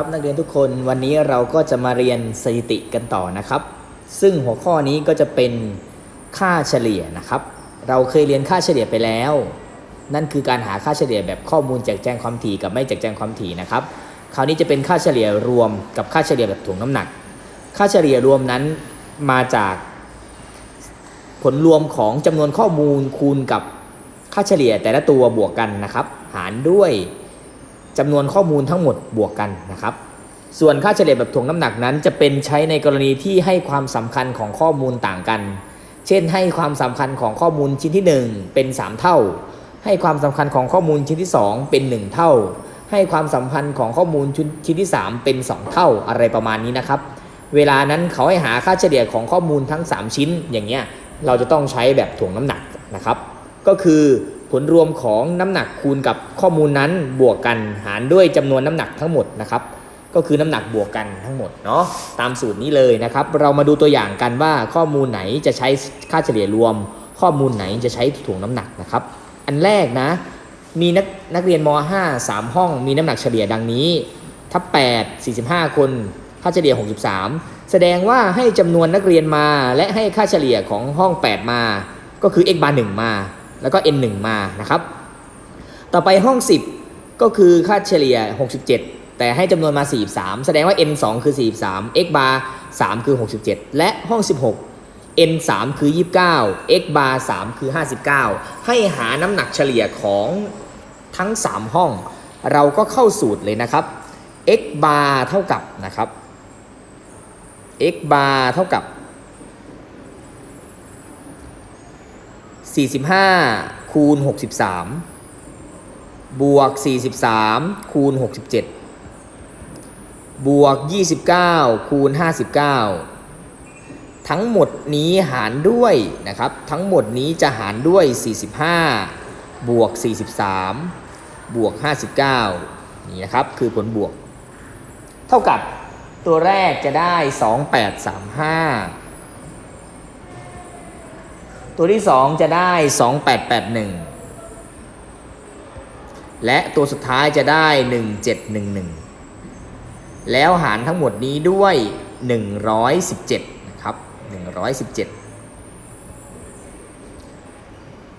ครับนักเรียนทุกคนวันนี้เราก็จะมาเรียนสถิติกันต่อนะครับ ซึ่งหัวข้อนี้ก็จะเป็นค่าเฉลี่ยนะครับ เราเคยเรียนค่าเฉลี่ยไปแล้ว นั่นคือการหาค่าเฉลี่ยแบบข้อมูลแจกแจงความถี่กับไม่แจกแจงความถี่นะครับ คราวนี้จะเป็นค่าเฉลี่ยรวมกับค่าเฉลี่ยแบบถ่วงน้ำหนัก ค่าเฉลี่ยรวมนั้นมาจาก ผลรวมของจำนวนข้อมูลคูณกับค่าเฉลี่ยแต่ละตัวบวกกันนะครับ หารด้วย จำนวนข้อมูลทั้งหมดบวกกันนะครับ ส่วนค่าเฉลี่ยแบบถ่วงน้ำหนักนั้น จะเป็นใช้ในกรณีที่ให้ความสำคัญของข้อมูลต่างกัน เช่น ให้ความสำคัญของข้อมูลชิ้นที่ 1 เป็น 3 เท่า ให้ความสำคัญของข้อมูลชิ้นที่ 2 เป็น 1 เท่า ให้ความสำคัญของข้อมูลชิ้นที่ 3 เป็น 2 เท่าอะไรประมาณนี้นะครับ เวลานั้นเขาให้หาค่าเฉลี่ยของข้อมูลทั้ง 3 ชิ้นอย่างเงี้ยเราจะต้องใช้แบบถ่วงน้ำหนักนะครับ ก็คือ ผลรวมของน้ำหนักคูณกับข้อมูลนั้นบวกกันหารด้วยจำนวนน้ำหนักทั้งหมดนะครับ ก็คือน้ำหนักบวกกันทั้งหมดเนาะตามสูตรนี้เลยนะครับ เรามาดูตัวอย่างกันว่าข้อมูลไหนจะใช้ค่าเฉลี่ยรวม ข้อมูลไหนจะใช้ถ่วงน้ำหนักนะครับ อันแรกนะ มีนักนักเรียนม .5 3 ห้องมีน้ำหนักเฉลี่ยดังนี้ทับ8 45 คน ค่าเฉลี่ย 63 แสดงว่าให้จำนวนนักเรียนมาและให้ค่าเฉลี่ยของห้อง 8 มา ก็คือ x bar 1มา แล้วก็ n 1 มานะครับ ต่อไปห้อง 10 ก็คือค่าเฉลี่ย 67 แต่ให้จำนวนมา 43 แสดงว่า n 2 คือ 43 x bar 3 คือ 67 และห้อง 16 n 3 คือ 29 x bar 3 คือ 59 ให้หาน้ำหนักเฉลี่ยของทั้ง 3 ห้อง เราก็เข้าสูตรเลยนะครับ x bar เท่ากับนะครับ x bar เท่ากับ 45 คูณ 63 บวก 43 คูณ 67 บวก 29 คูณ 59 ทั้งหมดนี้หารด้วยนะครับ ทั้งหมดนี้จะหารด้วย 45 บวก 43 บวก 59 นี่นะครับ คือผลบวก เท่ากับตัวแรกจะได้ 2835 ตัวที่ 2 จะได้ 2881 และตัวสุดท้ายจะได้ 1711 แล้วหารทั้งหมดนี้ด้วย 117 นะครับ 117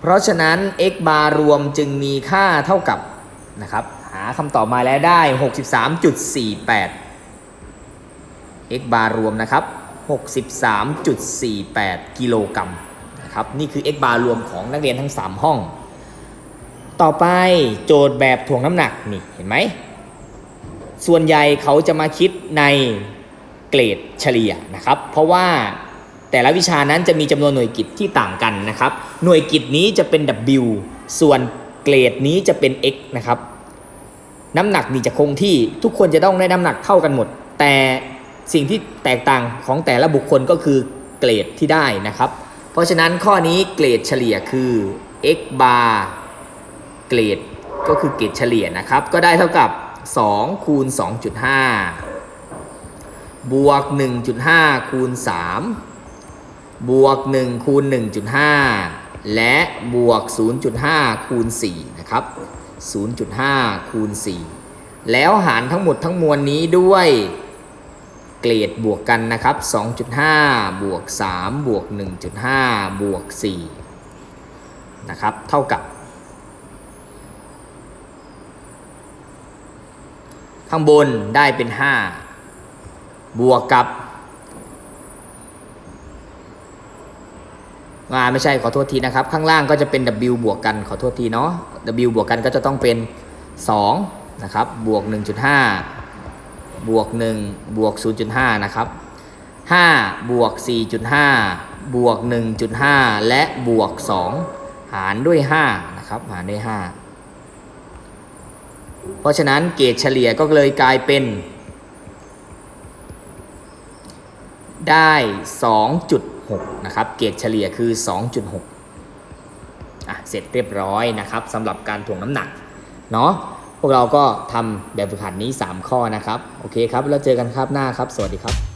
เพราะฉะนั้น x bar รวมจึงมีค่าเท่ากับนะครับ หาคำตอบมาแล้วได้ 63.48 x bar รวมนะครับ 63.48 กิโลกรัม นะครับนี่คือ x bar รวมของนักเรียนทั้ง 3 ห้อง ต่อไปโจทย์แบบถ่วงน้ำหนักนี่เห็นไหมส่วนใหญ่เขาจะมาคิดในเกรดเฉลี่ยนะครับ เพราะว่าแต่ละวิชานั้นจะมีจำนวนหน่วยกิตที่ต่างกันนะครับ หน่วยกิตนี้จะเป็น W ส่วนเกรดนี้จะเป็น x นะครับ น้ำหนักนี่จะคงที่ทุกคนจะต้องได้น้ำหนักเท่ากันหมด แต่สิ่งที่แตกต่างของแต่ละบุคคลก็คือเกรดที่ได้นะครับ เพราะฉะนั้นข้อนี้เกรดเฉลี่ยคือ x bar เกรดก็คือเกรดเฉลี่ยนะครับ ก็ได้เท่ากับ 2 คูณ 2.5 บวก 1.5 คูณ 3 บวก 1 คูณ 1.5 และบวก 0.5 คูณ 4 นะครับ 0.5 คูณ 4 แล้วหารทั้งหมดทั้งมวลนี้ด้วย เกรดบวกกันนะครับ 2.5 บวก 3 บวก 1.5 บวก 4 นะครับ เท่ากับ ข้างบนได้เป็น 5 บวกกับอ่าไม่ใช่ขอโทษทีนะครับ ข้างล่างก็จะเป็น w บวกกันขอโทษทีเนาะ w บวกกันก็จะต้องเป็น 2 นะครับ บวก 1.5 บวก1บวก0.5 นะครับ 5 บวก 4.5 บวก 1.5 และบวก 2 หารด้วย5นะครับหารด้วย 5 เพราะฉะนั้นเกรดเฉลี่ยก็เลยกลายเป็น ได้ 2.6 นะครับ เกรดเฉลี่ยคือ 2.6อะเสร็จเรียบร้อยนะครับสำหรับการถ่วงน้ำหนักเนาะ พวกเราก็ทำแบบฝึกหัดนี้ 3 ข้อนะครับ โอเคครับ แล้วเจอกันครับหน้าครับ สวัสดีครับ